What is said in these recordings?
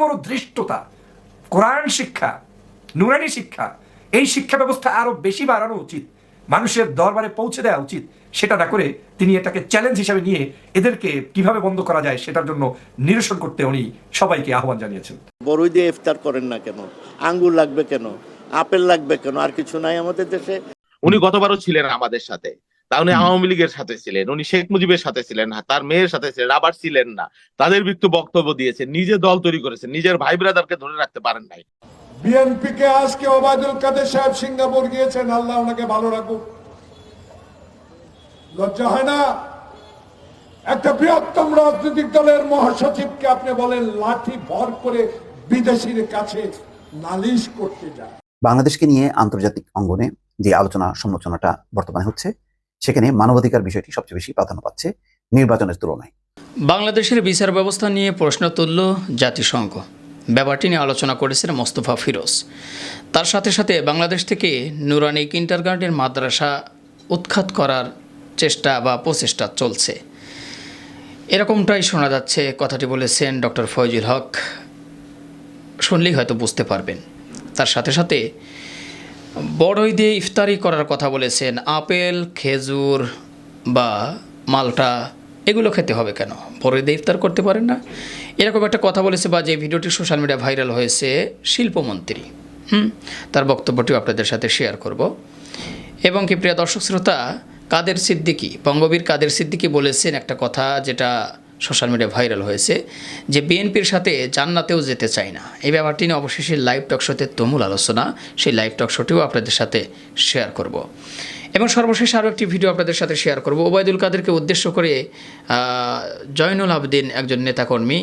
বড় ধৃষ্টতা। কোরআন শিক্ষা নুরানি শিক্ষা এই শিক্ষা ব্যবস্থা আরও বেশি বাড়ানো উচিত মানুষের দরবারে পৌঁছে দেওয়া উচিত সেটা না করে তিনি এটাকে চ্যালেঞ্জ হিসাবে নিয়ে এদেরকে কীভাবে বন্ধ করা যায় সেটার জন্য নিরসন করতে উনি সবাইকে আহ্বান জানিয়েছেন। বড়ই দিয়ে ইফতার করেন না কেন? আঙ্গুর লাগবে কেন? আপেল লাগবে কেন? আর কিছু নাই আমাদের দেশে? উনি গতবারও ছিলেন আমাদের সাথে। তা উনি আওয়ামী লীগের সাথে ছিলেন উনি শেখ মুজিবের সাথে ছিলেন না তার মেয়ের সাথে ছিলেন আবার ছিলেন না। তাদের বিরুদ্ধে বক্তব্য দিয়েছেন নিজে দল তৈরি করেছেন নিজের ভাই ব্রাদারকে ধরে রাখতে পারেন নাই। বিএনপি কে আজকে ওবায়দুল কাদের সাহেব সিঙ্গাপুর গিয়েছেন আল্লাহ ওনাকে ভালো রাখুক। লজ্জা হয় না? একটা বৃহত্তম রাজনৈতিক দলের মহাসচিবকে আপনি বলেন লাঠি ভর করে বিদেশির কাছে নালিশ করতে যায়। বাংলাদেশকে নিয়ে আন্তর্জাতিক অঙ্গনে যে আলোচনা সমালোচনাটা বর্তমানে হচ্ছে সেখানে মানবাধিকার বিষয়টি সবচেয়ে বেশি প্রাধান্য পাচ্ছে নির্বাচনের তুলনায়। বাংলাদেশের বিচার ব্যবস্থা নিয়ে প্রশ্ন তুলল জাতিসংঘ। ব্যাপারটি নিয়ে আলোচনা করেছেন মোস্তফা ফিরোজ। তার সাথে সাথে বাংলাদেশ থেকে নুরানি কিন্টারগার্ডেন মাদ্রাসা উৎখাত করার চেষ্টা বা প্রচেষ্টা চলছে। এরকমটাই শোনা যাচ্ছে, কথাটি বলেছেন ডক্টর ফয়জুল হক। শুনলেই হয়তো বুঝতে পারবেন। তার সাথে সাথে বড়ই দিয়ে ইফতারি করার কথা বলেছেন, আপেল, খেজুর বা মালটা, এগুলো খেতে হবে কেন? বড়ই দিয়ে ইফতার করতে পারেন না? এরকম একটা কথা বলেছে বা যে ভিডিওটি সোশ্যাল মিডিয়া ভাইরাল হয়েছে শিল্পমন্ত্রী। হুম? তার বক্তব্যটিও আপনাদের সাথে শেয়ার করব। এবং কি প্রিয় দর্শক শ্রোতা, কাদের সিদ্দিকি, বঙ্গবীর কাদের সিদ্দিকি বলেছেন একটা কথা যেটা সোশ্যাল মিডিয়া ভাইরাল হয়েছে যে বিএনপির সাথে জান্নাতেও যেতে চায় না। এই ব্যাপারটি নিয়ে অবশেষে লাইভ টক শোতে তুমুল আলোচনা। সেই লাইভ টক শোটিও আপনাদের সাথে শেয়ার করব। এবং সর্বশেষ আরও একটি ভিডিও আপনাদের সাথে শেয়ার করব। ওবায়দুল কাদেরকে উদ্দেশ্য করে জয়নুল আবদিন একজন নেতাকর্মী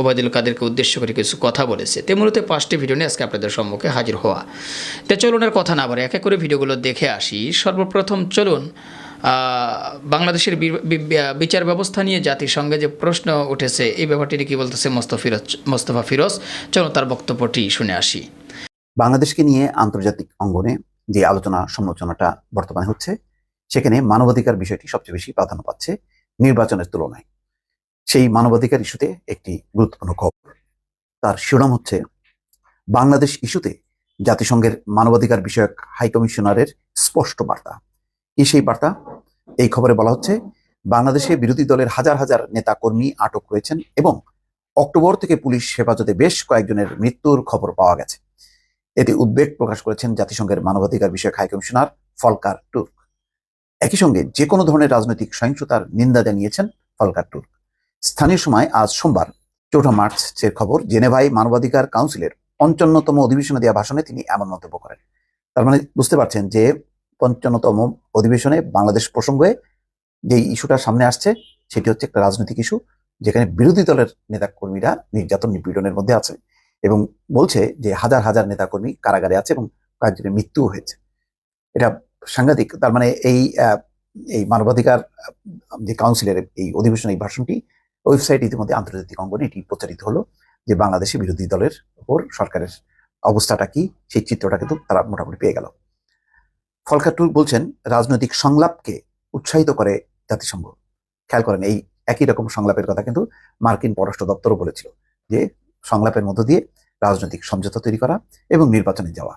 ওবায়দুল কাদেরকে উদ্দেশ্য করে কিছু কথা বলেছে। তে মূলত পাঁচটি ভিডিও নিয়ে আজকে আপনাদের সম্মুখে হাজির হওয়া। তে চলুন আর কথা না বলে এক এক করে ভিডিওগুলো দেখে আসি। সর্বপ্রথম চলুন বাংলাদেশের বিচার ব্যবস্থা নিয়ে জাতিসংঘে যে প্রশ্ন উঠেছে, এই ব্যাপারটি কি বলতেছে মোস্তফিরোজ মোস্তফা ফিরোজ? চলো তার বক্তব্যটি শুনে আসি। বাংলাদেশকে নিয়ে আন্তর্জাতিক অঙ্গনে যে আলোচনা সমালোচনাটা বর্তমানে হচ্ছে, সেখানে মানবাধিকার বিষয়টি সবচেয়ে বেশি প্রাধান্য পাচ্ছে নির্বাচনের তুলনায়। সেই মানবাধিকার ইস্যুতে একটি গুরুত্বপূর্ণ খবর। তার শিরোনাম হচ্ছে, বাংলাদেশ ইস্যুতে জাতিসংঘের মানবাধিকার বিষয়ক হাই কমিশনারের স্পষ্ট বার্তা। কি সেই বার্তা। এই খবরে বলা হচ্ছে, বাংলাদেশে বিরোধী দলের হাজার হাজার নেতা কর্মী আটক রয়েছেন এবং অক্টোবর থেকে পুলিশ হেফাজতে বেশ কয়েকজনের মৃত্যুর খবর পাওয়া গেছে। এতে উদ্বেগ প্রকাশ করেছেন জাতিসংঘের মানবাধিকার বিষয়ক হাই কমিশনার ফলকার টুর্ক একই সঙ্গে যে কোনো ধরনের রাজনৈতিক সহিংসতার নিন্দা জানিয়েছেন ফলকার টুর্ক স্থানীয় সময় আজ সোমবার, চৌঠা মার্চের খবর জেনেভাই মানবাধিকার কাউন্সিলের পঞ্চান্নতম অধিবেশনে দেওয়া ভাষণে তিনি এমন মন্তব্য করেন। তার মানে বুঝতে পারছেন যে পঞ্চান্নতম অধিবেশনে বাংলাদেশ প্রসঙ্গে যে ইস্যুটা সামনে আসছে, সেটি হচ্ছে একটা রাজনৈতিক ইস্যু, যেখানে বিরোধী দলের নেতা কর্মীরা নির্যাতন নিপীড়নের মধ্যে আছে এবং বলছে যে হাজার হাজার নেতাকর্মী কারাগারে আছে এবং কয়েকজনের মৃত্যুও হয়েছে। এটা সাংঘাতিক, তার মানে এই এই মানবাধিকার যে কাউন্সিলের এই অধিবেশন এই ভাষণটি, ওয়েবসাইট ইতিমধ্যে আন্তর্জাতিক অঙ্গনে এটি প্রচারিত হলো যে বাংলাদেশে বিরোধী দলের ওপর সরকারের অবস্থাটা কি, সেই চিত্রটা কিন্তু তারা মোটামুটি পেয়ে গেল। ফলকাটুর বলছেন, রাজনৈতিক সংলাপকে উৎসাহিত করে জাতিসংঘ। খেয়াল করেন, এই একই রকম সংলাপের কথা কিন্তু মার্কিন পররাষ্ট্র দপ্তরও বলেছিল, যে সংলাপের মধ্য দিয়ে রাজনৈতিক সমঝোতা তৈরি করা এবং নির্বাচনে যাওয়া।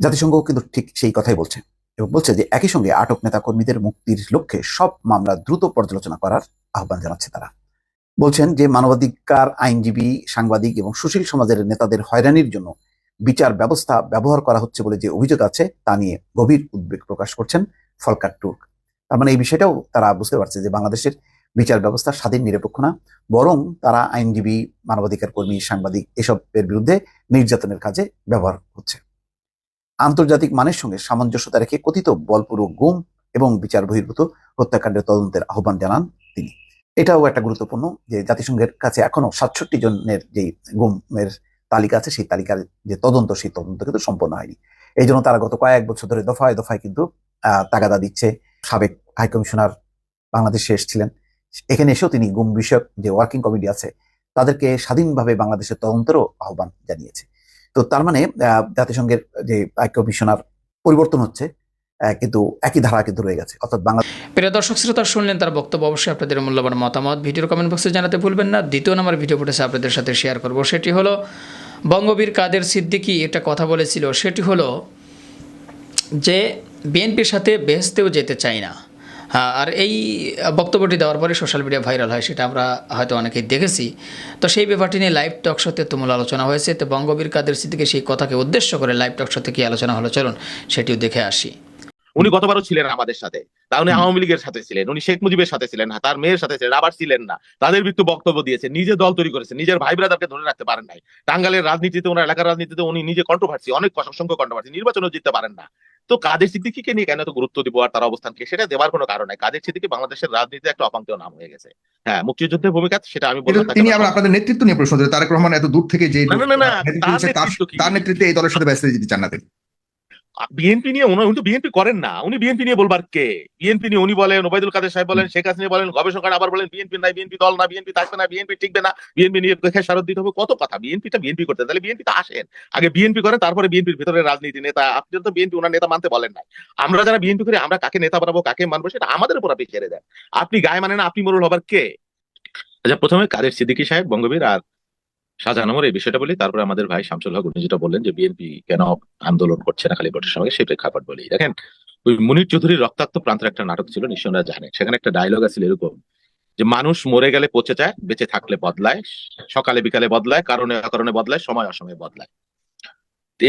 জাতিসংঘ কিন্তু ঠিক সেই কথাই বলছে এবং বলছে যে একই সঙ্গে আটক নেতা কর্মীদের মুক্তির লক্ষ্যে সব মামলা দ্রুত পর্যালোচনা করার আহ্বান জানাচ্ছে তারা। বলছেন যে মানবাধিকার, আইনজীবী, সাংবাদিক এবং সুশীল সমাজের নেতাদের হয়রানির জন্য বিচার ব্যবস্থা ব্যবহার করা হচ্ছে বলে যে অভিযোগ আছে, তা নিয়ে গভীর উদ্বেগ প্রকাশ করছেন ফলকার টুর্ক। তার মানে এই বিষয়টাও তারা বুঝতে পারছে যে বাংলাদেশের বিচার ব্যবস্থা স্বাধীন, নিরপেক্ষ না, বরং তারা আইনজীবী, মানবাধিকার কর্মী, সাংবাদিক এসবের বিরুদ্ধে নির্যাতনের কাজে ব্যবহার হচ্ছে আন্তর্জাতিক মানের সঙ্গে সামঞ্জস্যতা রেখে কথিত বলপূর্বক গুম এবং বিচার বহির্ভূত হত্যাকাণ্ডের তদন্তের আহ্বান জানান তিনি। এটাও একটা গুরুত্বপূর্ণ যে জাতিসংঘের কাছে এখনও সাতষট্টি জনের যে গুমের তালিকা আছে, সেই তালিকার যে তদন্ত, সেই তদন্ত কিন্তু সম্পন্ন হয়নি। এই জন্য তারা গত কয়েক বছর ধরে দফায় দফায় কিন্তু তাগাদা দিচ্ছে। সাবেক হাই কমিশনার বাংলাদেশে এসেছিলেন। এখানে এসেও তিনি গুম বিষয়ক যে ওয়ার্কিং কমিটি আছে, তাদেরকে স্বাধীনভাবে বাংলাদেশের তদন্তেরও আহ্বান জানিয়েছে। তো তার মানে জাতিসংঘের যে হাই কমিশনার পরিবর্তন হচ্ছে কিন্তু একই ধারা কিন্তু রয়ে গেছে। অর্থাৎ বাংলা প্রিয় দর্শক, শ্রোতা শুনলেন তার বক্তব্য, অবশ্যই আপনাদের মূল্যবান মতামত। ভিডিওর কমেন্ট বক্সে জানাতে ভুলবেন না। দ্বিতীয় নম্বর ভিডিও ফুটেছে আপনাদের সাথে শেয়ার করব। সেটি হলো বঙ্গবীর কাদের সিদ্দিকি একটা কথা বলেছিল সেটি হলো যে বিএনপির সাথে বেহেস্তেও যেতে চাই না। হ্যাঁ, আর এই বক্তব্যটি দেওয়ার পরে সোশ্যাল মিডিয়া ভাইরাল হয় সেটা আমরা হয়তো অনেকেই দেখেছি। তো সেই ব্যাপারটি নিয়ে লাইভ টক শোতে তুমুল আলোচনা হয়েছে। তো বঙ্গবীর কাদের সিদ্দিকি সেই কথাকে উদ্দেশ্য করে লাইভ টক শোতে কি আলোচনা হলো চলুন সেটিও দেখে আসি। উনি গতবারও ছিলেন আমাদের সাথে। তা উনি আওয়ামী লীগের সাথে ছিলেন। উনি শেখ মুজিবের সাথে ছিলেন তার মেয়ের সাথে ছিলেন আবার ছিলেন না। তাদের বিরুদ্ধে বক্তব্য দিয়েছে নিজে দল তৈরি করেছে নিজের ভাই ব্রাদারকে ধরে রাখতে পারেন নাই। টাঙ্গালের রাজনীতিতে ওনার এলাকার রাজনীতিতে উনি নিজে কন্ট্রোভার্সি অনেক অসংখ্য কন্ট্রোভার্সি নির্বাচনও জিততে পারেন না। তো কাদের সিদ্দিকিকে নিয়ে কেন এত গুরুত্ব দিব আর তার অবস্থানকে সেটা দেওয়ার কোনো কারণ নাই। কাদের সিদ্দিকি বাংলাদেশের রাজনীতিতে একটা অপাঙ্কেয় নাম হয়ে গেছে। হ্যাঁ মুক্তিযুদ্ধের ভূমিকা সেটা আমি তাকে তিনি আবার আপনাদের নেতৃত্ব নিয়ে প্রশ্ন তারেক রহমান এত দূর থেকে যে নেতৃত্ব? তার নেতৃত্বে এই দলের সাথে ব্যস্ত যেতে চান না তিনি। বিএনপি নিয়ে উনি উনি তো বিএনপি করেন না উনি বিএনপি নিয়ে বলবার কে বিএনপি নিয়ে উনি বলেন ওবায়দুল কাদের সাহেব বলেন শেখ হাসিনা বলেন গবেষকরা আবার বলেন বিএনপি নাই বিএনপি দল না বিএনপি থাকবে না বিএনপি টিকবে না বিএনপি নিয়ে খেসারত দিতে হবে কত কথা বিএনপিটা বিএনপি করতে তাহলে বিএনপি তো আসেন আগে বিএনপি করেন তারপরে বিএনপির ভিতরে রাজনীতি নেতা আপনি তো বিএনপি ওনার নেতা মানতে বলেন নাই আমরা যারা বিএনপি করি আমরা কাকে নেতা বানাবো কাকে মানবো সেটা আমাদের উপর আপনি ছেড়ে দেন আপনি গায়ে মানে না আপনি মরুল হবার কে আচ্ছা প্রথমে কাদের সিদ্দিকী সাহেব বঙ্গবীর আর শাহজাহানমর এই বিষয়টা বলি, তারপরে আমাদের ভাই শামসুল হক, উনি যেটা বললেন যে বিএনপি কেন আন্দোলন করছে না খালি ভোটের সময় সেই প্রেক্ষাপট বলি। দেখেন, ওই মুনির চৌধুরীর রক্তাক্ত প্রান্তের একটা নাটক ছিল নিশ্চয়ই জানেন, সেখানে একটা ডায়লগ আছে এরকম যে মানুষ মরে গেলে পচে যায়, বেঁচে থাকলে বদলায়, সকালে বিকালে বদলায়, কারণে অকারণে বদলায়, সময় অসময়ে বদলায়।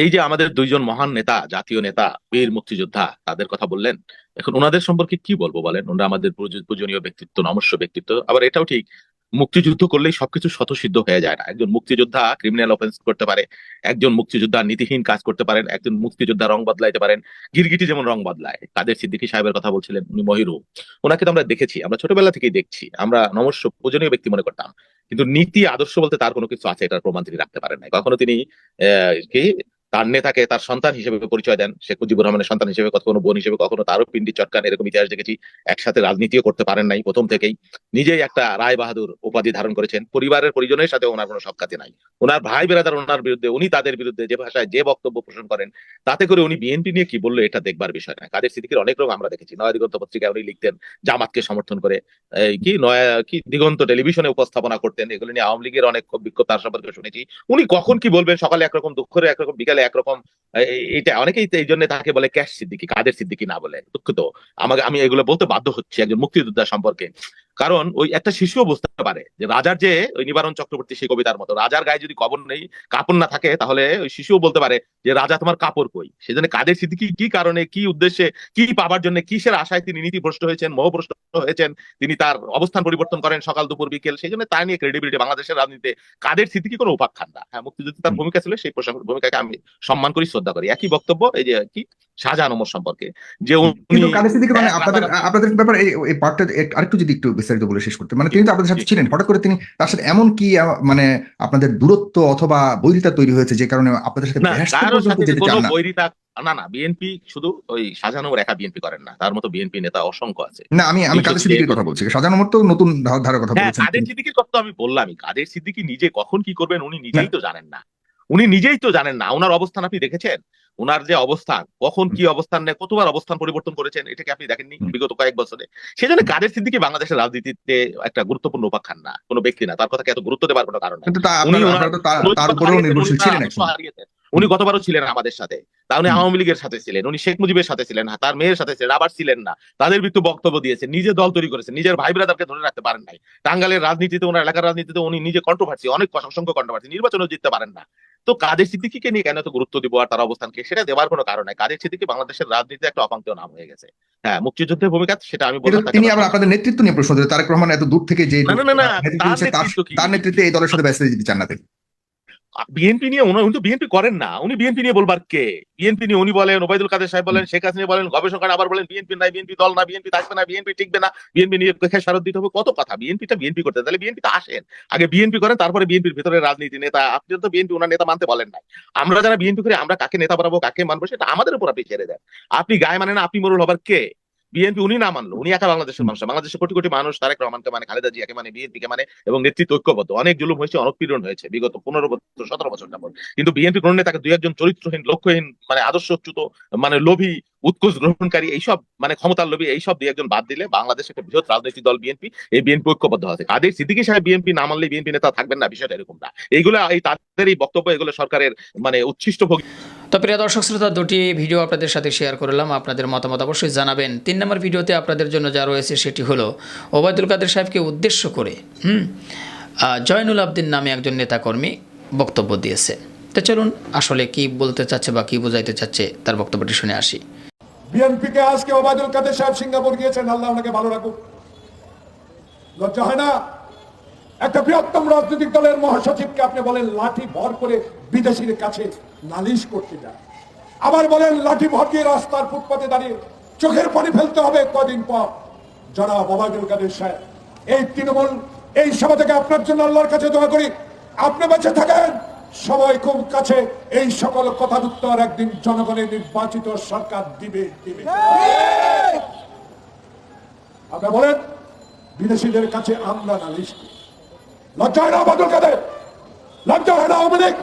এই যে আমাদের দুইজন মহান নেতা, জাতীয় নেতা, বীর মুক্তিযোদ্ধা, তাদের কথা বললেন, এখন ওনাদের সম্পর্কে কি বলব বলেন? ওনারা আমাদের পূজ- পূজনীয় ব্যক্তিত্ব, নমস্য ব্যক্তিত্ব, আবার এটাও ঠিক মুক্তিযুদ্ধ করলেই সবকিছু স্বতঃসিদ্ধ হয়ে যায় না। একজন মুক্তিযোদ্ধা ক্রিমিনাল অফেন্স করতে পারে, একজন মুক্তিযোদ্ধা নীতিহীন কাজ করতে পারেন, একজন মুক্তিযোদ্ধা রং বদলাইতে পারেন, গিরগিটি যেমন রং বদলায়। কাদের সিদ্দিকী সাহেবের কথা বলছিলেন উনি মহিরু। ওনাকে তো আমরা দেখেছি, আমরা ছোটবেলা থেকেই দেখছি, আমরা নমস্য, পূজনীয় ব্যক্তি মনে করতাম। কিন্তু নীতি, আদর্শ বলতে তার কোনো কিছু আছে, এটার প্রমাণ তিনি রাখতে পারেন নাই। কখনো তিনি তার নেতাকে তার সন্তান হিসেবে পরিচয় দেন। শেখ মুজিবুর রহমানের সন্তান হিসেবে কখনো বোন হিসেবে কখনো তারও পিন্ডি চটকান, এরকম ইতিহাস দেখেছি। একসাথে রাজনীতিও করতে পারেন নাই প্রথম থেকেই। নিজেই একটা রায় বাহাদুর উপাধি ধারণ করেছেন। পরিবারের পরিজনের সাথে ওনার কোনো সক্ষাতি নাই। ওনার ভাই বেরাদার ওনার বিরুদ্ধে, উনি তাদের বিরুদ্ধে যে ভাষায় যে বক্তব্য পোষণ করেন, তাতে করে উনি বিএনপি নিয়ে কি বলল এটা দেখবার বিষয় না। কাদের সিদ্দিকের অনেক রকম আমরা দেখেছি। নয়া দিগন্ত পত্রিকায় উনি লিখতেন, জামাতকে সমর্থন করে। কি নয়া, কি দিগন্ত টেলিভিশনে উপস্থাপনা করতেন, এগুলো নিয়ে আওয়ামী লীগের অনেক ক্ষোভ বিক্ষোভ, তার সম্পর্কে শুনেছি। উনি কখন কি বলবেন, সকালে একরকম দুঃখরে একরকম, বিকালে একরকম, এই- অনেকেই এই জন্য তাকে বলে ক্যাশ সিদ্দিকি, কাদের সিদ্দিকি না বলে, দুঃখিত। আমাকে, আমি এগুলো বলতে বাধ্য হচ্ছি একজন মুক্তিযোদ্ধা সম্পর্কে। কারণ ওই একটা শিশু বুঝতে পারে। যে রাজার যে ওই নিবারণ চক্রবর্তী সেই কবিতার মতো। রাজার গায়ে যদি কবর নেই কাপড় না থাকে তাহলে ওই শিশুও বলতে পারে যে রাজা তোমার কাপড় কই? সেজন্য কাদের সিদ্দিকি কি কারণে কি উদ্দেশ্যে কি পাবার জন্য কিসের আশায় তিনি নীতিভ্রষ্ট হয়েছেন মোহভ্রষ্ট হয়েছেন তিনি তার অবস্থান পরিবর্তন করেন সকাল দুপুর বিকেল সেই জন্য তার নিয়ে ক্রেডিবিলিটি বাংলাদেশের রাজনীতিতে কাদের সিদ্দিকি কোনো উপাখ্যান না হ্যাঁ মুক্তিযুদ্ধে তার ভূমিকা ছিল সেই প্রসঙ্গ- ভূমিকাকে আমি সম্মান করি শ্রদ্ধা করি। একই বক্তব্য এই যে কি? শাহজাহান ওমর সম্পর্কে। যে উনি কিন্তু কাদের সিদ্দিকী মানে আপনাদের আপনাদের ব্যাপারে এই এই পার্টটা আরেকটু যদি একটু বিস্তারিত বলে শেষ করতে মানে তিনি তো আপনাদের সাথে ছিলেন। হঠাৎ করে তিনি তার সাথে এমন কি মানে আপনাদের দূরত্ব অথবা বৈরিতা তৈরি হয়েছে যে কারণে আপনাদের সাথে বৈরিতা না না বিএনপি শুধু ওই ওমর একা বিএনপি করেন না তার মতো বিএনপি নেতা অসংখ্য আছে। না আমি আমি কাদের সিদ্দিকির কথা বলছি সাজানো মতো নতুন ধারা- ধারার কথা হ্যাঁ বলেছেন কাদের সিদ্দিকির কথা আমি বললামই কাদের সিদ্দিকি নিজে কখন কি করবেন উনি নিজেই তো জানেন না। উনি নিজেই তো জানেন না ওনার অবস্থান আপনি দেখেছেন? ওনার যে অবস্থান কখন কি অবস্থান নেয় কতবার অবস্থান পরিবর্তন করেছেন এটাকে আপনি দেখেননি বিগত কয়েক বছরে। সেই জন্য কাদের সিদ্দিকি বাংলাদেশের রাজনীতিতে একটা গুরুত্বপূর্ণ উপাখ্যান না কোনো ব্যক্তি না তার কথাকে এত গুরুত্ব দেওয়ার কোনো কারণ উনি গতবারও ছিলেন আমাদের সাথে। তা উনি আওয়ামী লীগের সাথে ছিলেন উনি শেখ মুজিবের সাথে ছিলেন তার মেয়ের সাথে ছিলেন আবার ছিলেন না। তাদের বিরুদ্ধে বক্তব্য দিয়েছেন নিজে দল তৈরি করেছেন নিজের ভাই ব্রাদারকে ধরে রাখতে পারেন নাই। টাঙ্গালের রাজনীতিতে ওনার এলাকার রাজনীতিতে উনি নিজে কন্ট্রোভার্সি অনেক অসংখ্য কন্ট্রোভার্সি নির্বাচনও জিততে পারেন না। তো কাদের সিদ্দিকিকে নিয়ে কেন এত গুরুত্ব দিব আর তার অবস্থানকে? সেটা দেওয়ার কোনো কারণ নাই। কাদের সিদ্দিকি বাংলাদেশের রাজনীতিতে একটা অপাঙ্ক নাম হয়ে গেছে। হ্যাঁ মুক্তিযুদ্ধের ভূমিকা সেটা আমি বলতে বললাম তিনি আমরা আবার আপনাদের নেতৃত্ব নিয়ে প্রশ্ন তারেক রহমান এত দূর থেকে যে না, না, না, না, তার নেতৃত্ব এই দলের সাথে ব্যস্ত যেতে চান না তিনি। বিএনপি নিয়ে উনি উনি তো বিএনপি করেন না উনি বিএনপি নিয়ে বলবার কে বিএনপি নিয়ে উনি বলেন ওবায়দুল কাদের সাহেব বলেন শেখ হাসিনা বলেন গবেষকরা আবার বলেন বিএনপি নাই বিএনপি দল না বিএনপি থাকবে না বিএনপি টিকবে না বিএনপি নিয়ে খেসারত দিতে হবে কত কথা বিএনপিটা বিএনপি করতে তাহলে বিএনপি তো আসেন আগে বিএনপি করেন তারপরে বিএনপির ভিতরে রাজনীতি নেতা আপনি তো বিএনপি ওনার নেতা মানতে বলেন নাই আমরা যারা বিএনপি করি আমরা কাকে নেতা বানাবো কাকে মানবো সেটা আমাদের উপর আপনি ছেড়ে দেন আপনি গায়ে মানে না আপনি মরুল হবার কে বিএনপি উনি না মানলো, উনি একা বাংলাদেশের মানুষ। বাংলাদেশের কোটি কোটি মানুষ, তারেক রহমানকে মানে খালেদা জিয়াকে মানে বিএনপিকে মানে এবং নেতৃত্ব ঐক্যবদ্ধ। অনেক জুলুম হয়েছে অনেক হয়েছে, বিগত পনেরো বছর, সতেরো বছর যাবত কিন্তু বিএনপি কোন নেতাকে দুই একজন চরিত্রহীন, লক্ষ্যহীন মানে আদর্শচ্যুত মানে লোভী, উৎকোচ গ্রহণকারী, এইসব মানে ক্ষমতার লোভী, এইসব দুই একজন বাদ দিলে বাংলাদেশ একটা বৃহৎ রাজনৈতিক দল বিএনপি, এই বিএনপি ঐক্যবদ্ধ আছে। কাদের? সিদ্দিকী সাহেব বিএনপি না মানলে বিএনপি নেতা থাকবেন না, বিষয়টা এরকম না এইগুলো এই তাদের এই বক্তব্য, এগুলো সরকারের মানে উচ্ছিষ্ট ভোগী তো প্রিয় দর্শক শ্রোতা, দুটি ভিডিও আপনাদের সাথে শেয়ার করলাম। আপনাদের মতামত অবশ্যই জানাবেন। তিন নম্বর ভিডিওতে আপনাদের জন্য যা রয়েছে সেটি হলো, ওবায়দুল কাদের সাহেবকে উদ্দেশ্য করে, হুম জয়নুল আবদিন নামে একজন নেতাকর্মী বক্তব্য দিয়েছে তো চলুন, আসলে কি বলতে চাচ্ছে বা কি বোঝাইতে চাচ্ছে তার বক্তব্যটি শুনে আসি। বিএনপিকে আজকে ওবায়দুল কাদের সাহেব সিঙ্গাপুর গিয়েছেন। আল্লাহ ওনাকে ভালো রাখুক। লজ্জা হয় না? একটা বৃহত্তম রাজনৈতিক দলের মহাসচিবকে আপনি বলেন লাঠি ভর করে বিদেশির কাছে নালিশ করতে যান। আবার বলেন লাঠি ভর দিয়ে রাস্তার ফুটপাতে দাঁড়িয়ে চোখের পানি ফেলতে হবে কদিন পর। জনাব ওবায়দুল কাদের সাহেব এই তৃণমূল এই সভা থেকে আপনার জন্য আল্লাহর কাছে দোয়া করি। আপনি বেঁচে থাকেন। সবাই খুব কাছে এই সকল কথার উত্তর একদিন জনগণের নির্বাচিত সরকার দিবে দিবে। আপনি বলেন বিদেশিদের কাছে আমরা নালিশ করি। লজ্জা হয় না বাদল কাদের লজ্জা হয় না আওয়ামী লীগ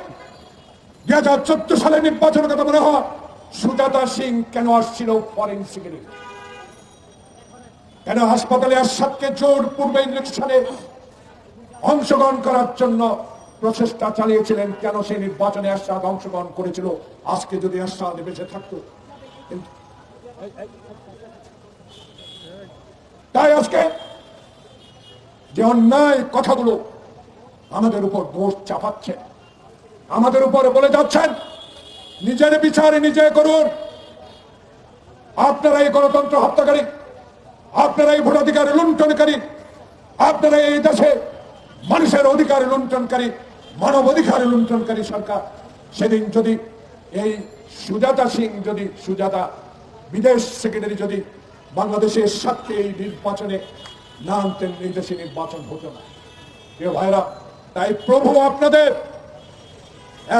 দুই হাজার চোদ্দ সালে নির্বাচনের কথা মনে হয় সুজাতা সিং কেন আসছিল ফরেন ফরেন্সিকের কেন হাসপাতালে আসাদকে জোর পূর্বে ইলেকশনে অংশগ্রহণ করার জন্য প্রচেষ্টা চালিয়েছিলেন? কেন সেই নির্বাচনে আসাদ অংশগ্রহণ করেছিল? আজকে যদি আসাদ বেঁচে থাকতো। তাই আজকে যে অন্যায় কথাগুলো আমাদের উপর দোষ চাপাচ্ছে। আমাদের উপর বলে যাচ্ছেন, নিজের বিচার নিজে করুন। আপনারা এই গণতন্ত্র হত্যাকারী, আপনারা এই ভোটাধিকার লুণ্ঠনকারী, আপনারা এই দেশে মানুষের অধিকার লুণ্ঠনকারী, মানব অধিকার লুণ্ঠনকারী সরকার। সেদিন যদি এই সুজাতা সিং, যদি সুজাতা বিদেশ সেক্রেটারি যদি বাংলাদেশের সাথে এই নির্বাচনে না আনতেন, এই দেশে নির্বাচন হতো না। প্রিয় ভাইরা তাই প্রভু আপনাদের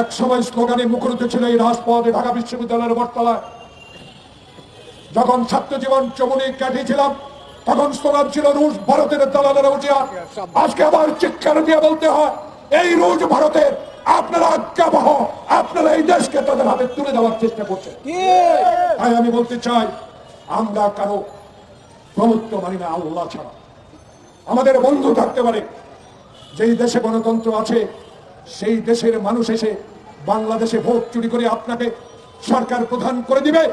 এক সময় স্লোগানে মুখরিত ছিল এই রাজপথে ঢাকা বিশ্ববিদ্যালয়ের বটতলায়। যখন ছাত্র জীবন চমনে কাটিয়েছিলাম তখন স্লোগান ছিল রুশ ভারতের দালালেরা উঠিয়া আজকে আবার চিৎকার দিয়ে বলতে হয় এই রুশ ভারতের আপনারা আজ্ঞাবহ আপনারা এই দেশকে তাদের হাতে তুলে দেওয়ার চেষ্টা করছেন। তাই আমি বলতে চাই আমরা কারও প্রভুত্ব মানি না আল্লাহ ছাড়া। আমাদের বন্ধু থাকতে পারে যেই দেশে গণতন্ত্র আছে, সেই দেশের মানুষ এসে বাংলাদেশে ভোট চুরি করে আপনাকে সরকার প্রধান করে দিবে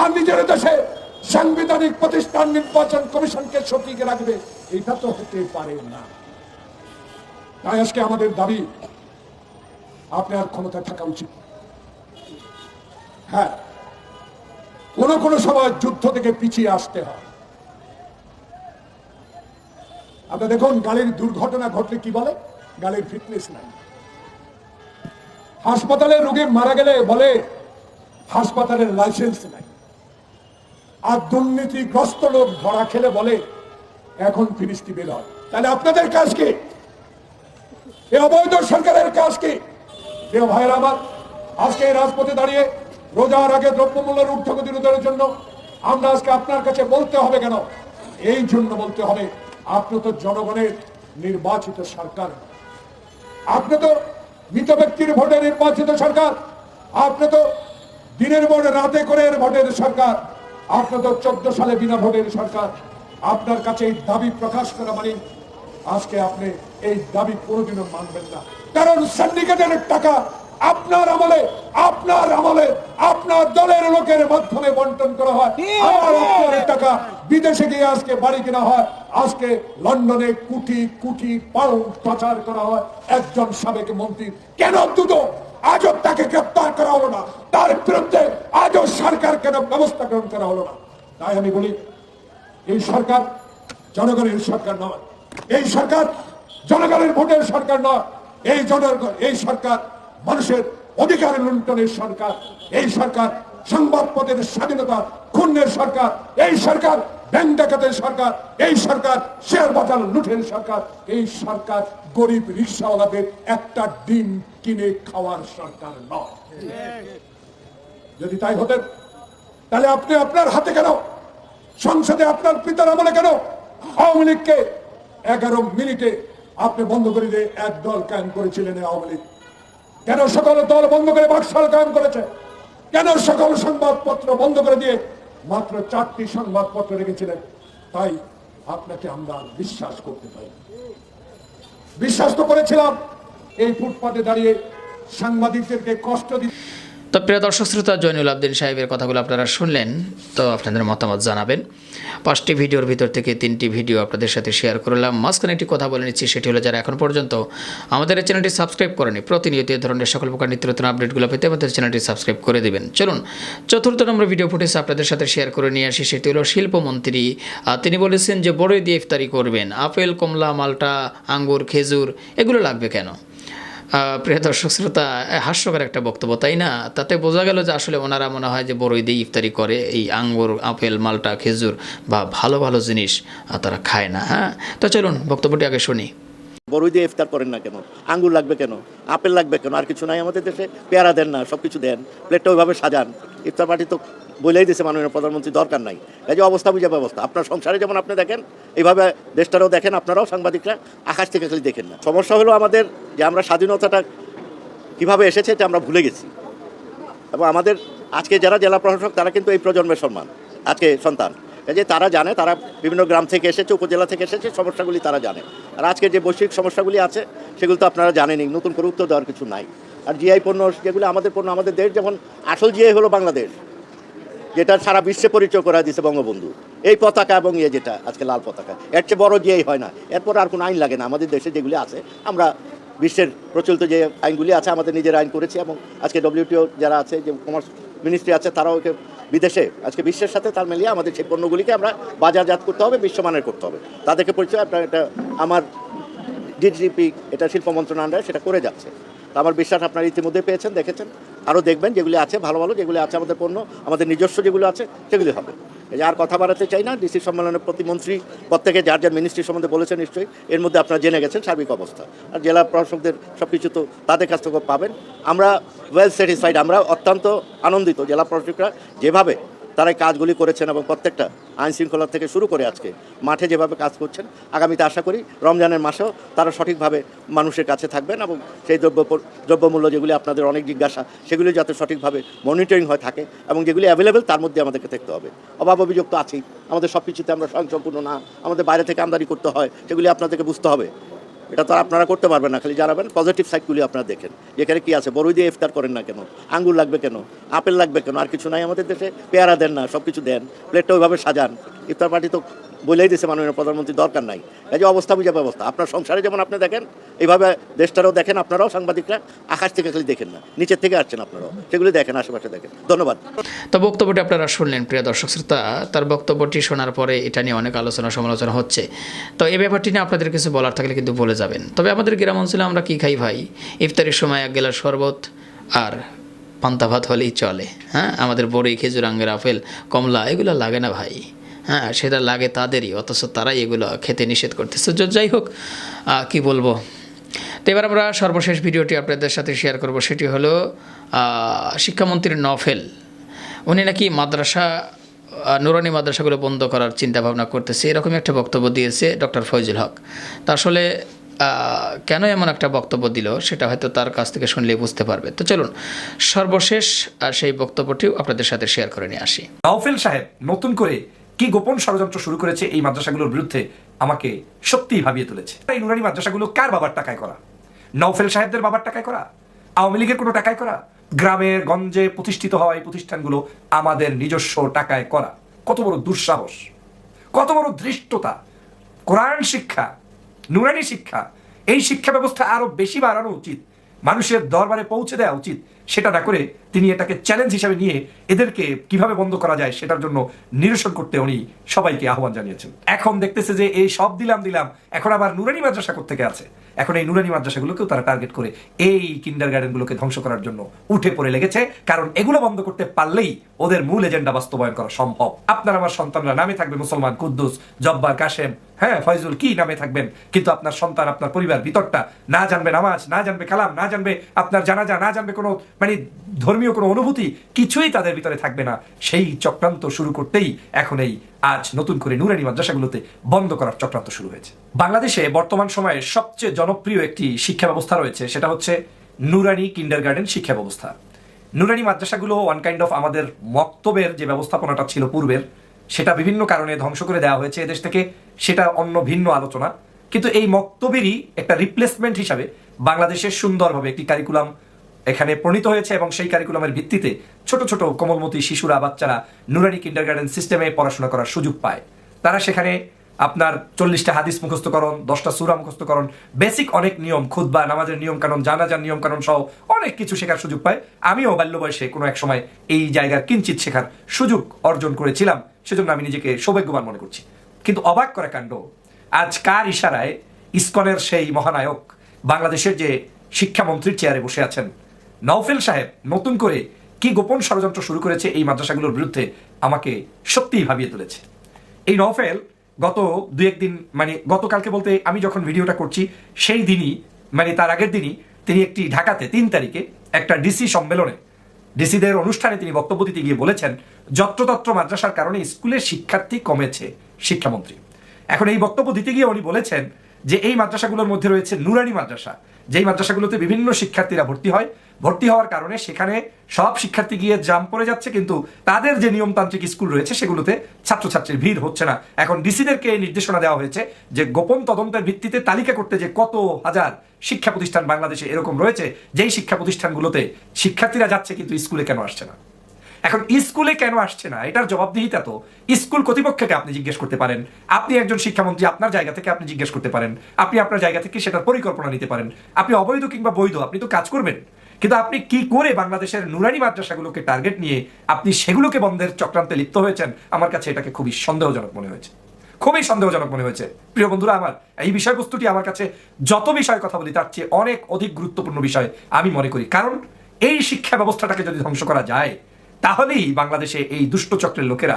আর নিজের দেশে সাংবিধানিক প্রতিষ্ঠান নির্বাচন কমিশনকে সঠিক রাখবে। এটা তো হতে পারে না। তাই আজকে আমাদের দাবি, আপনার ক্ষমতা থাকা উচিত। হ্যাঁ কোন কোন সময় যুদ্ধ থেকে পিছিয়ে আসতে হয়। আপনি দেখুন, গাড়ির দুর্ঘটনা ঘটলে কি বলে? গাড়ির ফিটনেস নাই। হাসপাতালে রোগী মারা গেলে বলে, হাসপাতালের লাইসেন্স নাই। আর দুর্নীতিগ্রস্ত লোক ধরা খেলে বলে, এখন ফিরিস্তি বের হয়। তাহলে আপনাদের কাজ কি? এ অবৈধ সরকারের কাজ কি? ভাইয়ের আমার আজকে রাজপথে দাঁড়িয়ে রোজার আগে দ্রব্যমূল্যের ঊর্ধ্বগতি রোধের জন্য আমরা আজকে আপনার কাছে বলতে হবে কেন? এই জন্য বলতে হবে আপনি তো জনগণের নির্বাচিত সরকার। আপনি তো মৃত ব্যক্তির ভোটে নির্বাচিত সরকার। আপনি তো দিনের ভোটে রাতে করে ভোটের সরকার। আপনি তো চোদ্দ সালে বিনা ভোটের সরকার। আপনার কাছে এই দাবি প্রকাশ করা মানে আজকে আপনি এই দাবি কোনোদিনও মানবেন না। কারণ সিন্ডিকেটের টাকা আপনার আমলে আপনার আমলে আপনার দলের লোকের মাধ্যমে বন্টন করা হয়। আমার আপনার টাকা বিদেশে গিয়ে আজকে বাড়ি কেনা হয়। আজকে লন্ডনে কোটি কোটি পাউন্ড পাচার করা হয়। একজন সাবেক মন্ত্রী কেন দুটো? আজও তাকে গ্রেপ্তার করা হলো না। তার বিরুদ্ধে আজও সরকার কেন ব্যবস্থা গ্রহণ করা হলো না। তাই আমি বলি এই সরকার জনগণের সরকার নয়। এই সরকার জনগণের ভোটের সরকার নয়। এই জনগণ এই সরকার মানুষের অধিকার লুণ্ঠনের সরকার, এই সরকার সংবাদপত্রের স্বাধীনতা, খুনের সরকার, এই সরকার ব্যাংক ডাকাতের সরকার, এই সরকার শেয়ার বাজার লুঠের সরকার, এই সরকার গরিব রিক্সাওয়ালাদের একটা ডিম কিনে খাওয়ার সরকার নয়। যদি তাই হতেন তাহলে আপনি আপনার হাতে কেন? সংসদে আপনার পিতার আমলে কেন? আওয়ামী লীগকে এগারো মিনিটে আপনি বন্ধ করে দিয়ে এক দল করেছিলেন আওয়ামী লীগ। কেন সকল দল বন্ধ করে বাকশাল কায়েম করেছে? কেন সকল সংবাদপত্র বন্ধ করে দিয়ে মাত্র চারটি সংবাদপত্র রেখেছিলেন? তাই আপনাকে আমরা বিশ্বাস করতে পারি বিশ্বাস তো করেছিলাম, এই ফুটপাতে দাঁড়িয়ে সাংবাদিকদেরকে কষ্ট দিতে তো প্রিয় দর্শক শ্রোতা, জয়নুল আবদিন সাহেবের কথাগুলো আপনারা শুনলেন, তো আপনাদের মতামত জানাবেন। পাঁচটি ভিডিওর ভিতর থেকে তিনটি ভিডিও আপনাদের সাথে শেয়ার করলাম। মাঝখানে একটি কথা বলে নিচ্ছি, সেটি হলো যারা এখন পর্যন্ত আমাদের এই চ্যানেলটি সাবস্ক্রাইব করেনি, প্রতিনিয়ত এই ধরনের সকল প্রকার নিত্য নতুন আপডেটগুলো পেতে আমাদের চ্যানেলটি সাবস্ক্রাইব করে দেবেন। চলুন, চতুর্থ নম্বর ভিডিও ফুটেজ আপনাদের সাথে শেয়ার করে নিয়ে আসি, সেটি হলো শিল্পমন্ত্রী তিনি বলেছেন যে, বড়ই দিয়ে ইফতারি করবেন। আপেল, কমলা, মালটা, আঙ্গুর, খেজুর, এগুলো লাগবে কেন? প্রিয় দর্শক শ্রোতা হাস্যকর একটা বক্তব্য, তাই না? তাতে বোঝা গেল যে আসলে ওনারা মনে হয় যে বড়ই দিয়ে ইফতারি করে, এই আঙ্গুর, আপেল, মালটা, খেজুর বা ভালো ভালো জিনিস তারা খায় না হ্যাঁ? তো চলুন, বক্তব্যটি আগে শুনি। বড়ই দিয়ে ইফতার করেন না কেন? আঙ্গুর লাগবে কেন? আপেল লাগবে কেন? আর কিছু নাই আমাদের দেশে? পেয়ারা দেন না সব কিছু দেন। প্লেটটা ওইভাবে সাজান। ইফতার পার্টি তো বলেই দিয়েছে মাননীয় প্রধানমন্ত্রী, দরকার নাই। এই যে অবস্থা বুঝে ব্যবস্থা আপনার সংসারে যেমন আপনি দেখেন, এইভাবে দেশটারও দেখেন, আপনারাও সাংবাদিকরা আকাশ থেকে খালি দেখেন না। সমস্যা হলো আমাদের যে আমরা স্বাধীনতাটা কীভাবে এসেছে এটা আমরা ভুলে গেছি। এবং আমাদের আজকে যারা জেলা প্রশাসক, তারা কিন্তু এই প্রজন্মের সম্মান, আজকে সন্তান। যে তারা জানে, তারা বিভিন্ন গ্রাম থেকে এসেছে, উপজেলা থেকে এসেছে, সমস্যাগুলি তারা জানে। আর আজকে যে বৈশ্বিক সমস্যাগুলি আছে, সেগুলো তো আপনারা জানেনই, নতুন করে উত্তর দেওয়ার কিছু নাই। আর জিআই পণ্য, যেগুলো আমাদের পণ্য, আমাদের দেশ যেমন আসল জিআই হলো বাংলাদেশ। যেটা সারা বিশ্বে পরিচয় করা দিয়েছে বঙ্গবন্ধু। এই পতাকা এবং ইয়ে যেটা, আজকে লাল পতাকা, এর চেয়ে বড় জিআই হয় না। এরপর আর কোনো আইন লাগে না। আমাদের দেশে যেগুলি আছে, আমরা বিশ্বের প্রচলিত যে আইনগুলি আছে, আমাদের নিজের আইন করেছি এবং আজকে ডব্লিউটিও যারা আছে, যে কমার্স মিনিস্ট্রি আছে, তারাও ওকে বিদেশে, আজকে বিশ্বের সাথে তাল মিলিয়ে আমাদের সেই পণ্যগুলিকে আমরা বাজারজাত করতে হবে, বিশ্বমানের করতে হবে। তাদেরকে পরিচয়, আপনার এটা আমার ডিজিপি এটা শিল্প মন্ত্রণালয়, সেটা করে যাচ্ছে। তো আমার বিশ্বাস আপনারা ইতিমধ্যে পেয়েছেন, দেখেছেন। আরও দেখবেন যেগুলি আছে, ভালো ভালো যেগুলি আছে আমাদের পণ্য, আমাদের নিজস্ব যেগুলো আছে, সেগুলি হবে। আর কথা বাড়াতে চাই না, ডিসি সম্মেলনের প্রতিমন্ত্রী প্রত্যেকে যার যার মিনিস্ট্রি সম্বন্ধে বলেছেন নিশ্চয়ই, এর মধ্যে আপনারা জেনে গেছেন সার্বিক অবস্থা। আর জেলা প্রশাসকদের সব কিছু তো তাদের কাছ থেকে পাবেন। আমরা ওয়েল স্যাটিসফাইড আমরা অত্যন্ত আনন্দিত জেলা প্রশাসকরা যেভাবে তারা এই কাজগুলি করেছেন এবং প্রত্যেকটা আইন শৃঙ্খলা থেকে শুরু করে আজকে মাঠে যেভাবে কাজ করছেন, আগামীতে আশা করি রমজানের মাসেও তারা সঠিকভাবে মানুষের কাছে থাকবেন এবং সেই দ্রব্য দ্রব্যমূল্য যেগুলি আপনাদের অনেক জিজ্ঞাসা, সেগুলি যাতে সঠিকভাবে মনিটরিং হয়ে থাকে এবং যেগুলি অ্যাভেলেবেল তার মধ্যে আমাদেরকে দেখতে হবে। অভাব অভিযোগ তো আছেই, আমাদের সব কিছুতে আমরা স্বয়ংসম্পূর্ণ না, আমাদের বাইরে থেকে আমদানি করতে হয়, সেগুলি আপনাদেরকে বুঝতে হবে। এটা তো আপনারা করতে পারবেন না, খালি জানাবেন পজিটিভ সাইডগুলি আপনারা দেখেন। যেখানে কি আছে, বড়ই দিয়ে ইফতার করেন না কেন? আঙ্গুর লাগবে কেন? আপেল লাগবে কেন? আর কিছু নাই আমাদের দেশে, পেয়ারা দেন না সব কিছু দেন। প্লেটটা ওইভাবে সাজান। ইফতার পার্টি তো বলেই দিয়েছে মাননীয় প্রধানমন্ত্রী, দরকার নাই। এই যে অবস্থা বুঝে ব্যবস্থা। আপনার সংসারে যেমন আপনি দেখেন, এইভাবে দেশটারও দেখেন আপনারাও, সাংবাদিকরা, আকাশ থেকে খালি দেখেন না, নিচের থেকে আসছেন আপনারাও, সেগুলি দেখেন, আশেপাশে দেখেন। ধন্যবাদ। তো বক্তব্যটি আপনারা শুনলেন, প্রিয় দর্শক শ্রোতা, তার বক্তব্যটি শোনার পরে এটা নিয়ে অনেক আলোচনা সমালোচনা হচ্ছে। তো এই ব্যাপারটি নিয়ে আপনাদের কিছু বলার থাকলে কিন্তু বলে যাবেন। তবে আমাদের গ্রাম অঞ্চলে আমরা কী খাই ভাই? ইফতারের সময় এক গেলার শরবত আর পান্তা ভাত হলেই চলে হ্যাঁ? আমাদের বড়ি, খেজুর, আঙ্গের, আপেল, কমলা, এগুলো লাগে না ভাই। হ্যাঁ সেটা লাগে তাদেরই, অথচ তারাই এগুলো খেতে নিষেধ করতেছে। যাই হোক কি বলব? তো এবার আমরা সর্বশেষ ভিডিওটি আপনাদের সাথে শেয়ার করব, সেটি হলো শিক্ষামন্ত্রীর নফেল উনি নাকি মাদ্রাসা নুরানি মাদ্রাসাগুলো বন্ধ করার চিন্তা ভাবনা করতেছে। এরকম একটা বক্তব্য দিয়েছে ডক্টর ফয়জুল হক। তা আসলে কেন এমন একটা বক্তব্য দিল, সেটা হয়তো তার কাছ থেকে শুনলে বুঝতে পারবে। তো চলুন, সর্বশেষ সেই বক্তব্যটিও আপনাদের সাথে শেয়ার করে নিয়ে আসি। নওফেল সাহেব, নতুন করে কি গোপন ষড়যন্ত্র শুরু করেছে এই মাদ্রাসাগুলোর বিরুদ্ধে আমাকে সত্যিই ভাবিয়ে তুলেছে? এই নুরানি মাদ্রাসাগুলো কার বাবার টাকায় করা? নওফেল সাহেবদের বাবার টাকায় করা? আওয়ামী লীগের কোনো টাকায় করা? গ্রামের গঞ্জে প্রতিষ্ঠিত হওয়া এই প্রতিষ্ঠানগুলো আমাদের নিজস্ব টাকায় করা। কত বড় দুঃসাহস। কত বড় ধৃষ্টতা। কোরআন শিক্ষা, নুরানি শিক্ষা, এই শিক্ষা ব্যবস্থা আরও বেশি বাড়ানো উচিত। মানুষের দরবারে পৌঁছে দেওয়া উচিত। সেটা না করে তিনি এটাকে চ্যালেঞ্জ হিসাবে নিয়ে এদেরকে কীভাবে বন্ধ করা যায় সেটার জন্য নিরসন করতে উনি সবাইকে আহ্বান জানিয়েছেন। এখন দেখতেছে যে এই সব দিলাম দিলাম, এখন আবার নুরানি মাদ্রাসা থেকে আছে? এখন এই নুরানি মাদ্রাসাগুলোকেও তারা টার্গেট করে এই কিন্ডার গার্ডেনগুলোকে ধ্বংস করার জন্য উঠে পড়ে লেগেছে, কারণ এগুলো বন্ধ করতে পারলেই ওদের মূল এজেন্ডা বাস্তবায়ন করা সম্ভব। আপনার আমার সন্তানরা নামে থাকবে মুসলমান, কুদ্দুস, জব্বার, কাশেম হ্যাঁ ফয়জুল কি নামে থাকবেন, কিন্তু আপনার সন্তান, আপনার পরিবার, ভিতরটা না জানবে নামাজ, না জানবে কালাম, না জানবে আপনার জানাজা, না জানবে কোনো মানে ধর্মীয় কোনো অনুভূতি কিছুই তাদের ভিতরে থাকবে না। সেই চক্রান্ত শুরু করতেই এখন এই আজ নতুন করে নুরানি মাদ্রাসাগুলোতে বন্ধ করার চক্রান্ত শুরু হয়েছে। বাংলাদেশে বর্তমান সময়ে সবচেয়ে জনপ্রিয় একটি শিক্ষা ব্যবস্থা রয়েছে, সেটা হচ্ছে নুরানি কিন্ডার গার্ডেন শিক্ষা ব্যবস্থা। নুরানি মাদ্রাসাগুলো ওয়ান কাইন্ড অফ আমাদের মক্তবের যে ব্যবস্থাপনাটা ছিল পূর্বের, সেটা বিভিন্ন কারণে ধ্বংস করে দেওয়া হয়েছে এদেশ থেকে, সেটা অন্য ভিন্ন আলোচনা। কিন্তু এই মক্তবেরই একটা রিপ্লেসমেন্ট হিসাবে বাংলাদেশের সুন্দরভাবে একটি কারিকুলাম এখানে প্রণীত হয়েছে এবং সেই কারিকুলামের ভিত্তিতে ছোট ছোট কোমলমতি শিশুরা, বাচ্চারা নুরানি কিন্ডারগার্ডেন সিস্টেমে পড়াশোনা করার সুযোগ পায়। তারা সেখানে আপনার চল্লিশটা হাদিস মুখস্থকরণ, দশটা সুরা মুখস্থকরণ বেসিক অনেক নিয়ম খুদ্া নামাজের নিয়ম কানুন জানাজার নিয়ম কানুন সহ অনেক কিছু শেখার সুযোগ পায়। আমিও বাল্য বয়সে কোনো এক সময় এই জায়গার কিঞ্চিত শেখার সুযোগ অর্জন করেছিলাম, সেজন্য আমি নিজেকে সৌভাগ্যবান মনে করছি। কিন্তু অবাক করা কাণ্ড, আজ কার ইশারায় ইস্কনের সেই মহানায়ক বাংলাদেশের যে শিক্ষামন্ত্রীর চেয়ারে বসে আছেন নওফেল সাহেব, নতুন করে কি গোপন ষড়যন্ত্র শুরু করেছে এই মাদ্রাসাগুলোর বিরুদ্ধে আমাকে সত্যিই ভাবিয়ে তুলেছে। এই নওফেল গত দু একদিন মানে গতকালকে বলতে আমি যখন ভিডিওটা করছি, সেই দিনই মানে তার আগের দিনই তিনি একটি ঢাকাতে তিন তারিখে একটা ডিসি সম্মেলনে, ডিসিদের অনুষ্ঠানে তিনি বক্তব্য দিতে গিয়ে বলেছেন, যত্রতত্র মাদ্রাসার কারণে স্কুলের শিক্ষার্থী কমেছে শিক্ষামন্ত্রী। এখন এই বক্তব্য দিতে গিয়ে উনি বলেছেন যে এই মাদ্রাসাগুলোর মধ্যে রয়েছে নুরানি মাদ্রাসা, যেই মাদ্রাসাগুলোতে বিভিন্ন শিক্ষার্থীরা ভর্তি হয় ভর্তি হওয়ার কারণে সেখানে সব শিক্ষার্থী গিয়ে জাম পড়ে যাচ্ছে, কিন্তু তাদের যে নিয়মতান্ত্রিক স্কুল রয়েছে সেগুলোতে ছাত্রছাত্রীর ভিড় হচ্ছে না। এখন ডিসিদেরকে নির্দেশনা দেওয়া হয়েছে যে গোপন তদন্তের ভিত্তিতে তালিকা করতে যে কত হাজার শিক্ষা প্রতিষ্ঠান বাংলাদেশে এরকম রয়েছে, যেই শিক্ষা প্রতিষ্ঠানগুলোতে শিক্ষার্থীরা যাচ্ছে কিন্তু স্কুলে কেন আসছে না? এখন স্কুলে কেন আসছে না? এটার জবাবদিহিতা তো স্কুল কর্তৃপক্ষকে আপনি জিজ্ঞেস করতে পারেন। আপনি একজন শিক্ষামন্ত্রী, আপনার জায়গা থেকে আপনি জিজ্ঞেস করতে পারেন। আপনি আপনার জায়গা থেকে সেটার পরিকল্পনা নিতে পারেন। আপনি অবৈধ কিংবা বৈধ, আপনি তো কাজ করবেন। কিন্তু আপনি কি করে বাংলাদেশের নুরানি মাদ্রাসাগুলোকে টার্গেট নিয়ে আপনি সেগুলোকে বন্ধের চক্রান্তে লিপ্ত হয়েছেন? আমার কাছে এটাকে খুবই সন্দেহজনক মনে হয়েছে। খুবই সন্দেহজনক মনে হয়েছে। প্রিয় বন্ধুরা আমার, এই বিষয়বস্তুটি আমার কাছে যত বিষয় কথা বলি, তার চেয়ে অনেক অধিক গুরুত্বপূর্ণ বিষয় আমি মনে করি। কারণ এই শিক্ষা ব্যবস্থাটাকে যদি ধ্বংস করা যায়, তাহলেই বাংলাদেশে এই দুষ্ট চক্রের লোকেরা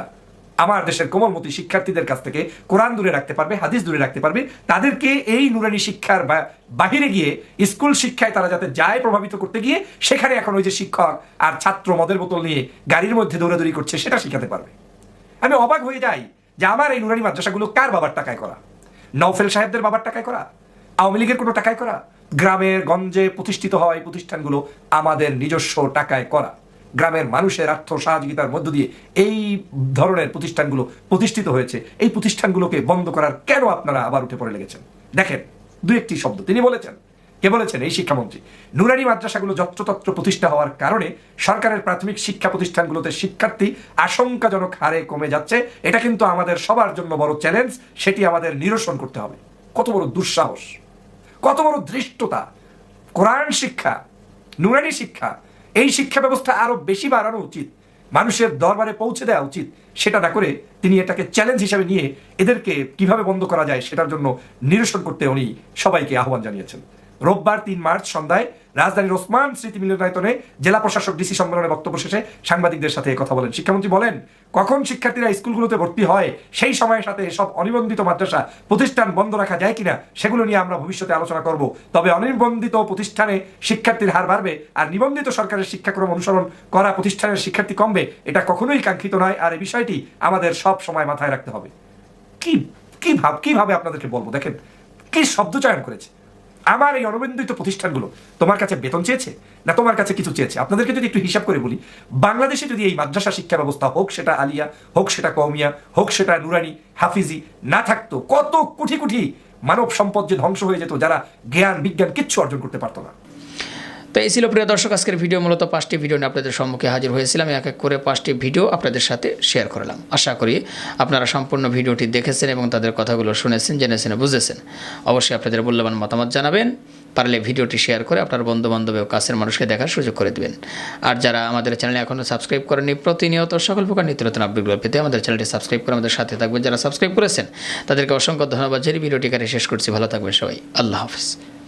আমার দেশের কোমলমতি শিক্ষার্থীদের কাছ থেকে কোরআন দূরে রাখতে পারবে, হাদিস দূরে রাখতে পারবে। তাদেরকে এই নুরানি শিক্ষার বাহিরে গিয়ে স্কুল শিক্ষায় তারা যাতে যায় প্রভাবিত করতে গিয়ে, সেখানে এখন ওই যে শিক্ষক আর ছাত্র মদের বোতল নিয়ে গাড়ির মধ্যে দৌড়াদৌড়ি করছে, সেটা শিখাতে পারবে। আমি অবাক হয়ে যাই যে আমার এই নুরানি মাদ্রাসাগুলো কার বাবার টাকায় করা? নওফেল সাহেবদের বাবার টাকায় করা? আওয়ামী লীগের কোনো টাকায় করা? গ্রামের গঞ্জে প্রতিষ্ঠিত এই প্রতিষ্ঠানগুলো আমাদের নিজস্ব টাকায় করা। গ্রামের মানুষের আর্থ সহযোগিতার মধ্য দিয়ে এই ধরনের প্রতিষ্ঠানগুলো প্রতিষ্ঠিত হয়েছে। এই প্রতিষ্ঠানগুলোকে বন্ধ করার কেন আপনারা আবার উঠে পড়ে লেগেছেন? দেখেন, দু একটি শব্দ। তিনি বলেছেন, কে বলেছেন এই শিক্ষামন্ত্রী? নুরানি মাদ্রাসাগুলো যত্রতত্র প্রতিষ্ঠা হওয়ার কারণে সরকারের প্রাথমিক শিক্ষা প্রতিষ্ঠানগুলোতে শিক্ষার্থী আশঙ্কাজনক হারে কমে যাচ্ছে। এটা কিন্তু আমাদের সবার জন্য বড় চ্যালেঞ্জ সেটি আমাদের নিরসন করতে হবে। কত বড় দুঃসাহস, কত বড় ধৃষ্টতা। কোরআন শিক্ষা, নুরানি শিক্ষা এই শিক্ষা ব্যবস্থা আরও বেশি বাড়ানো উচিত, মানুষের দরবারে পৌঁছে দেওয়া উচিত, সেটা না করে তিনি এটাকে চ্যালেঞ্জ হিসাবে নিয়ে এদেরকে কীভাবে বন্ধ করা যায় সেটার জন্য নিরসন করতে উনি সবাইকে আহ্বান জানিয়েছেন। রোববার তিন মার্চ সন্ধ্যায় রাজধানীর ওসমান স্মৃতি মিলনায়তনে জেলা প্রশাসক ডিসি সম্মেলনে বক্তব্য শেষে সাংবাদিকদের সাথে কথা বলেন। শিক্ষামন্ত্রী বলেন, কখন শিক্ষার্থীরা স্কুলগুলোতে ভর্তি হয়, সেই সময়ের সাথে সব অনিবন্ধিত মাদ্রাসা প্রতিষ্ঠান বন্ধ রাখা যায় কিনা, সেগুলো নিয়ে আমরা ভবিষ্যতে আলোচনা করব। তবে অনিবন্ধিত প্রতিষ্ঠানে শিক্ষার্থীর হার বাড়বে আর নিবন্ধিত সরকারের শিক্ষাক্রম অনুসরণ করা প্রতিষ্ঠানের শিক্ষার্থী কমবে, এটা কখনোই কাঙ্ক্ষিত নয় আর এই বিষয়টি আমাদের সব সময় মাথায় রাখতে হবে। কি কি ভাব কীভাবে আপনাদেরকে বলব? দেখেন, কি শব্দ চয়ন করেছে। আমার এই অনুবন্ধিত প্রতিষ্ঠানগুলো তোমার কাছে বেতন চেয়েছে না তোমার কাছে কিছু চেয়েছে? আপনাদেরকে যদি একটু হিসাব করে বলি, বাংলাদেশে যদি এই মাদ্রাসা শিক্ষা ব্যবস্থা হোক সেটা আলিয়া, হোক সেটা কৌমিয়া হোক সেটা নুরানি, হাফিজি না থাকতো, কত কোটি কোটি মানব সম্পদ যে ধ্বংস হয়ে যেত যারা জ্ঞান, বিজ্ঞান কিচ্ছু অর্জন করতে পারতো না। তো এই ছিল প্রিয় দর্শক, আজকের ভিডিও মূলত পাঁচটি ভিডিও নিয়ে আপনাদের সম্মুখে হাজির হয়েছিলাম। এক এক করে পাঁচটি ভিডিও আপনাদের সাথে শেয়ার করলাম। আশা করি আপনারা সম্পূর্ণ ভিডিওটি দেখেছেন এবং তাদের কথাগুলো শুনেছেন, জেনেছেন, বুঝেছেন। অবশ্যই আপনাদের মূল্যবান মতামত জানাবেন। পারলে ভিডিওটি শেয়ার করে আপনার বন্ধু বান্ধব ও কাছের মানুষকে দেখার সুযোগ করে দেবেন। আর যারা আমাদের চ্যানেলে এখনও সাবস্ক্রাইব করেনি প্রতিনিয়ত সকল প্রকার নিত্য নতুন আপডেটগুলো পেতে আমাদের চ্যানেলটি সাবস্ক্রাইব করে আমাদের সাথে থাকবেন। যারা সাবস্ক্রাইব করেছেন, তাদেরকে অসংখ্য ধন্যবাদ। জানিয়ে ভিডিওটি কারে শেষ করছি, ভালো থাকবেন সবাই। আল্লাহ হাফিজ।